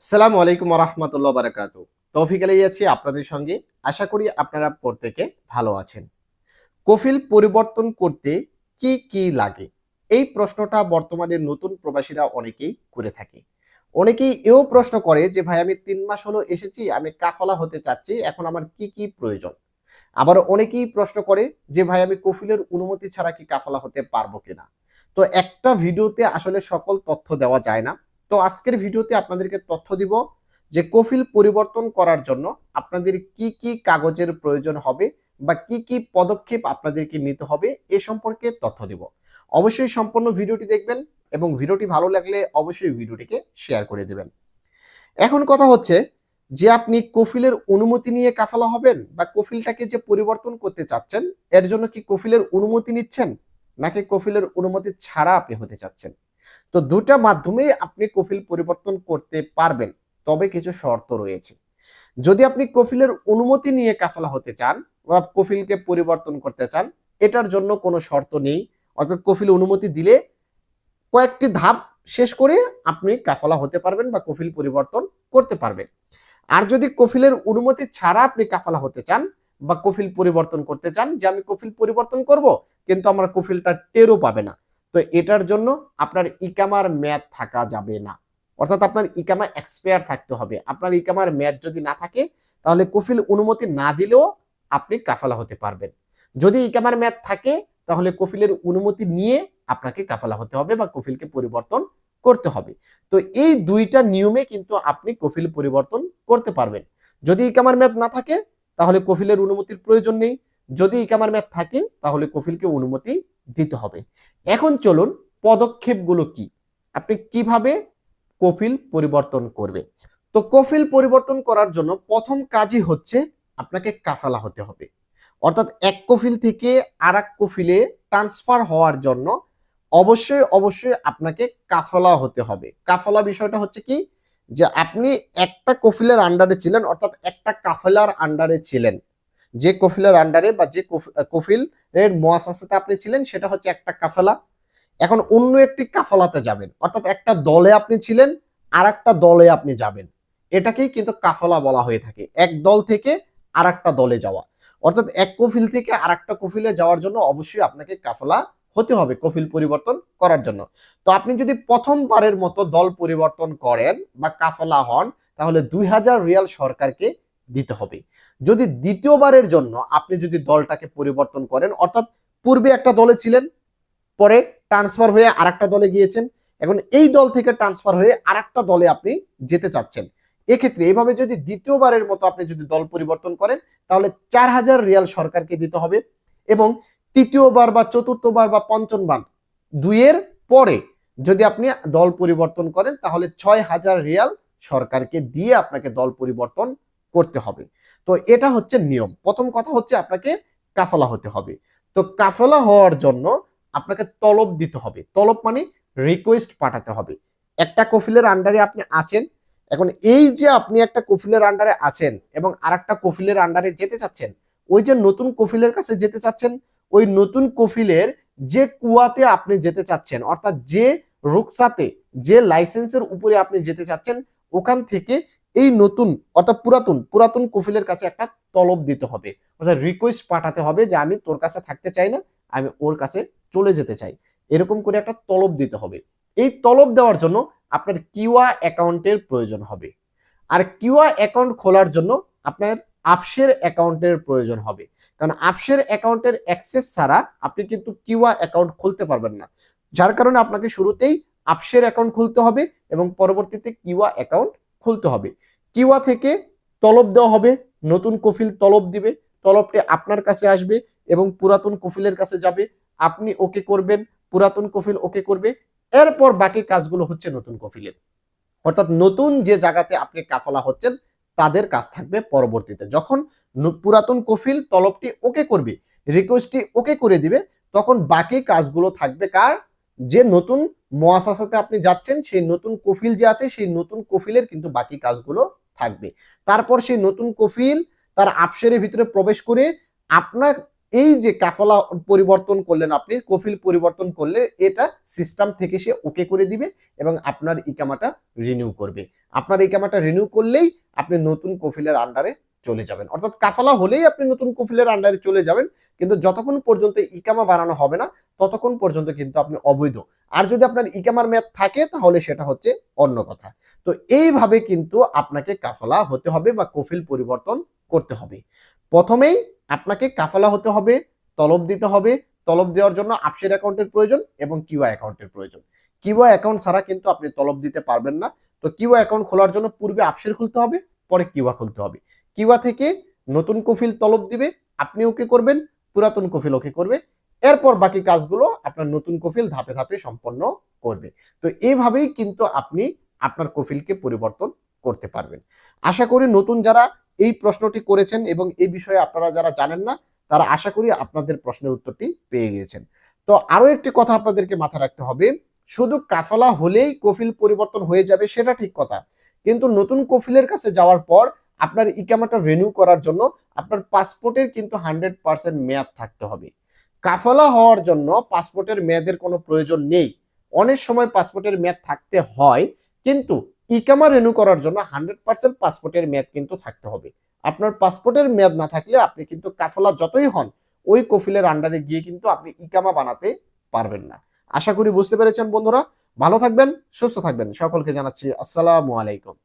সালামু আলাইকুম রহমতুল্লাহ বারাকাত তৌফিক আলী আছি আপনাদের সঙ্গে আশা করি আপনারা প্রত্যেকে ভালো আছেন। কফিল পরিবর্তন করতে কি কি লাগে? এই প্রশ্নটা বর্তমানে নতুন প্রবাসীরা অনেকেই করে থাকে। অনেকেই এও প্রশ্ন করে যে, ভাই, আমি তিন মাস হলো এসেছি, আমি কাফলা হতে চাচ্ছি, এখন আমার কি কি প্রয়োজন? আবার অনেকেই প্রশ্ন করে যে, ভাই, আমি কফিলের অনুমতি ছাড়া কি কাফলা হতে পারব কিনা? তো একটা ভিডিওতে আসলে সকল তথ্য দেওয়া যায় না। তো আজকের ভিডিওতে আপনাদেরকে তথ্য দিব যে কফিল পরিবর্তন করার জন্য আপনাদের কি কি কাগজের প্রয়োজন হবে বা কি কি পদক্ষেপ আপনাদেরকে নিতে হবে এ সম্পর্কে তথ্য দিব। অবশ্যই সম্পূর্ণ ভিডিওটি দেখবেন এবং ভিডিওটি ভালো লাগলে অবশ্যই ভিডিওটিকে শেয়ার করে দেবেন। এখন কথা হচ্ছে যে আপনি কফিলের অনুমতি নিয়ে কাফালা হবেন বা কফিলটাকে যে পরিবর্তন করতে চাচ্ছেন, এর জন্য কি কফিলের অনুমতি নিচ্ছেন? নাকি কফিলের অনুমতি ছাড়া আপনি হতে চাচ্ছেন? তো দুটা মাধ্যমেই আপনি কফিল পরিবর্তন করতে পারবেন, তবে কিছু শর্ত রয়েছে। যদি আপনি কফিলের অনুমতি নিয়ে কাফালা হতে চান বা কফিলকে পরিবর্তন করতে চান, এটার জন্য কোনো শর্ত নেই। অর্থাৎ কফিল অনুমতি দিলে কয়েকটি ধাপ শেষ করে আপনি কাফালা হতে পারবেন বা কফিল পরিবর্তন করতে পারবেন। আর যদি কফিলের অনুমতি ছাড়া আপনি কাফালা হতে চান বা কফিল পরিবর্তন করতে চান যে আমি কফিল পরিবর্তন করব, কিন্তু আমার কফিলটা টেরও পাবে না তো এটার জন্য আপনার ইকামার মেয়াদ থাকা যাবে না। অর্থাৎ আপনার ইকামা এক্সপায়ার থাকতে হবে। আপনার ইকামার মেয়াদ যদি না থাকে, তাহলে কফিল অনুমতি না দিলেও আপনি কাফালা হতে পারবেন। যদি ইকামার মেয়াদ থাকে, তাহলে কফিলের অনুমতি নিয়ে আপনাকে কাফালা হতে হবে বা কফিলকে পরিবর্তন করতে হবে। তো এই দুইটা নিয়মে কিন্তু আপনি কফিল পরিবর্তন করতে পারবেন। যদি ইকামার মেয়াদ না থাকে, তাহলে কফিলের অনুমতির প্রয়োজন নেই। যদি ইকামার মেয়াদ থাকে, তাহলে কফিলকে অনুমতি দিতে হবে। এখন চলুন পদক্ষেপগুলো কি? আপনি কীভাবে কফিল পরিবর্তন করবে? তো কফিল পরিবর্তন করার জন্য প্রথম কাজই হচ্ছে আপনাকে কাফালা হতে হবে। অর্থাৎ এক কফিল থেকে আর এক কফিলে ট্রান্সফার হওয়ার জন্য অবশ্যই অবশ্যই আপনাকে কাফালা হতে হবে। কাফালা বিষয়টা হচ্ছে কি? যে আপনি একটা কফিলের আন্ডারে ছিলেন, অর্থাৎ একটা কাফেলার আন্ডারে ছিলেন। যে কফিলের আন্ডারে বা যে কফিল এর মোয়াসাসাতে আপনি ছিলেন, সেটা হচ্ছে একটা কাফেলা। এখন অন্য একটি কাফেলাতে যাবেন। অর্থাৎ একটা দলে আপনি ছিলেন আর একটা দলে আপনি যাবেন। এটাকেই কিন্তু কাফেলা বলা হয়ে থাকে। এক দল থেকে আর একটা দলে যাওয়া। অর্থাৎ এক কফিল থেকে আর একটা কফিলে যাওয়ার জন্য অবশ্যই আপনাকে কাফেলা হতে হবে কফিল পরিবর্তন করার জন্য। তো আপনি যদি প্রথমবারের মতো দল পরিবর্তন করেন বা কাফেলা হন, তাহলে দুই হাজার রিয়াল সরকারকে দিতে হবে। যদি দ্বিতীয়বারের জন্য আপনি যদি দলটাকে পরিবর্তন করেন, অর্থাৎ পূর্বে একটা দলে ছিলেন, পরে ট্রান্সফার হয়ে আর দলে গিয়েছেন, এখন এই দল থেকে ট্রান্সফার হয়ে আর দলে আপনি যেতে চাচ্ছেন, এক্ষেত্রে এইভাবে যদি দ্বিতীয়বারের মতো আপনি যদি দল পরিবর্তন করেন, তাহলে চার হাজার রিয়াল সরকারকে দিতে হবে এবং তৃতীয়বার বা চতুর্থবার বা পঞ্চমবার দুইয়ের পরে যদি আপনি দল পরিবর্তন করেন, তাহলে ছয় হাজার রিয়াল সরকারকে দিয়ে আপনাকে দল পরিবর্তন করতে হবে। তো এটা হচ্ছে নিয়ম। প্রথম কথা হচ্ছে আপনাকে কাফলা হতে হবে। তো কাফলা হওয়ার জন্য আপনাকে তলব দিতে হবে। তলব মানে রিকোয়েস্ট পাঠাতে হবে। একটা কফিলের আন্ডারে আপনি আছেন। এখন এই যে আপনি একটা কফিলের আন্ডারে আছেন এবং আর একটা কফিলের আন্ডারে যেতে চাচ্ছেন, ওই যে নতুন কফিলের কাছে যেতে চাচ্ছেন, ওই নতুন কফিলের যে কুয়াতে আপনি যেতে চাচ্ছেন, অর্থাৎ যে রুকসাতে, যে লাইসেন্সের উপরে আপনি যেতে চাচ্ছেন, ওখান থেকে এই নতুন, অর্থাৎ পুরাতন পুরাতন কফিলের কাছে একটা তলব দিতে হবে। অর্থাৎ রিকোয়েস্ট পাঠাতে হবে যে আমি তোর কাছে থাকতে চাই না, আমি ওর কাছে চলে যেতে চাই। এরকম করে একটা তলব দিতে হবে। এই তলব দেওয়ার জন্য আপনার কিউয়া অ্যাকাউন্টের প্রয়োজন হবে। আর কিউয়া অ্যাকাউন্ট খোলার জন্য আপনার আপসের অ্যাকাউন্টের প্রয়োজন হবে। কারণ আপসের অ্যাকাউন্টের অ্যাক্সেস ছাড়া আপনি কিন্তু কিউয়া অ্যাকাউন্ট খুলতে পারবেন না। যার কারণে আপনাকে শুরুতেই আপসের অ্যাকাউন্ট খুলতে হবে এবং পরবর্তীতে কিউয়া অ্যাকাউন্ট খুলতে হবে। কিওয়া থেকে তলব দেওয়া হবে। নতুন কফিল তলব দিবে। তলবটি আপনার কাছে আসবে এবং পুরাতন কফিলের কাছে যাবে। আপনি ওকে করবেন। পুরাতন কফিল ওকে করবে। এরপর বাকি কাজগুলো হচ্ছে নতুন কফিলের। অর্থাৎ নতুন যে জায়গাতে আপনি কাফলা হচ্ছেন, তাদের কাজ থাকবে পরবর্তীতে। যখন পুরাতন কফিল তলবটি ওকে করবে রিকোয়েস্টটি ওকে করে দিবে, তখন বাকি কাজগুলো থাকবে কার? যে নতুন মহাসাসাতে আপনি যাচ্ছেন, সেই নতুন কফিল যে আছে, সেই নতুন কফিলের কিন্তু বাকি কাজগুলো থাকবে। তারপর সেই নতুন কফিল তার আপসের ভিতরে প্রবেশ করে আপনার এই যে কাফলা পরিবর্তন করলেন আপনি, কফিল পরিবর্তন করলে এটা সিস্টেম থেকে সে ওকে করে দিবে এবং আপনার ইকামাটা রিনিউ করবে। আপনার ইকামাটা রিনিউ করলেই আপনি নতুন কফিলের আন্ডারে চলে যাবেন। অর্থাৎ কাফালা হলেই আপনি নতুন কফিলের আন্ডারে চলে যাবেন, কিন্তু যতক্ষণ পর্যন্ত ইকামা বানানো হবে না, ততক্ষণ পর্যন্ত কিন্তু আপনি অবৈধ। আর যদি আপনার ইকামার মেয়াদ থাকে, তাহলে সেটা হচ্ছে অন্য কথা। তো এইভাবে কিন্তু আপনাকে কাফালা হতে হবে বা কফিল পরিবর্তন করতে হবে। প্রথমেই আপনাকে কাফালা হতে হবে, তলব দিতে হবে। তলব দেওয়ার জন্য আপসের অ্যাকাউন্টের প্রয়োজন এবং কিউআই অ্যাকাউন্টের প্রয়োজন। কিউআই অ্যাকাউন্ট ছাড়া কিন্তু আপনি তলব দিতে পারবেন না। তো কিউআই অ্যাকাউন্ট খোলার জন্য পূর্বে আপসের খুলতে হবে, পরে কিউয়া খুলতে হবে। কিউয়া থেকে নতুন কফিল তলব দিবে আপনি ওকে করবেন? পুরাতন কফিল ওকে করবে? এরপর বাকি কাজগুলো আপনার নতুন কফিল ধাপে ধাপে সম্পন্ন করবে। তো এইভাবেই কিন্তু আপনি আপনার কফিলকে পরিবর্তন করতে পারবেন। আশা করি নতুন যারা এই প্রশ্নটি করেছেন এবং এই বিষয়ে আপনারা যারা জানেন না, তারা আশা করি আপনাদের প্রশ্নের উত্তরটি পেয়ে গিয়েছেন। তো আরও একটি কথা আপনাদেরকে মাথায় রাখতে হবে, শুধু কাফালা হলেই কফিল পরিবর্তন হয়ে যাবে সেটা ঠিক কথা, কিন্তু নতুন কফিলের কাছে যাওয়ার পর আপনার ইকামাটা রিনিউ করার জন্য আপনার পাসপোর্টের কিন্তু হান্ড্রেড পার্সেন্ট মেয়াদ থাকতে হবে। কাফালা হওয়ার জন্য পাসপোর্টের মেয়াদের কোনো প্রয়োজন নেই। অনেক সময় পাসপোর্টের মেয়াদ থাকতে হয়, কিন্তু ইকামা রেনু করার জন্য হান্ড্রেড পার্সেন্ট পাসপোর্টের মেয়াদ কিন্তু থাকতে হবে। আপনার পাসপোর্টের মেয়াদ না থাকলে আপনি কিন্তু কাফলা যতই হন, ওই কফিলের আন্ডারে গিয়ে কিন্তু আপনি ইকামা বানাতে পারবেন না। আশা করি বুঝতে পেরেছেন বন্ধুরা। ভালো থাকবেন, সুস্থ থাকবেন। সকলকে জানাচ্ছি আসসালামু আলাইকুম।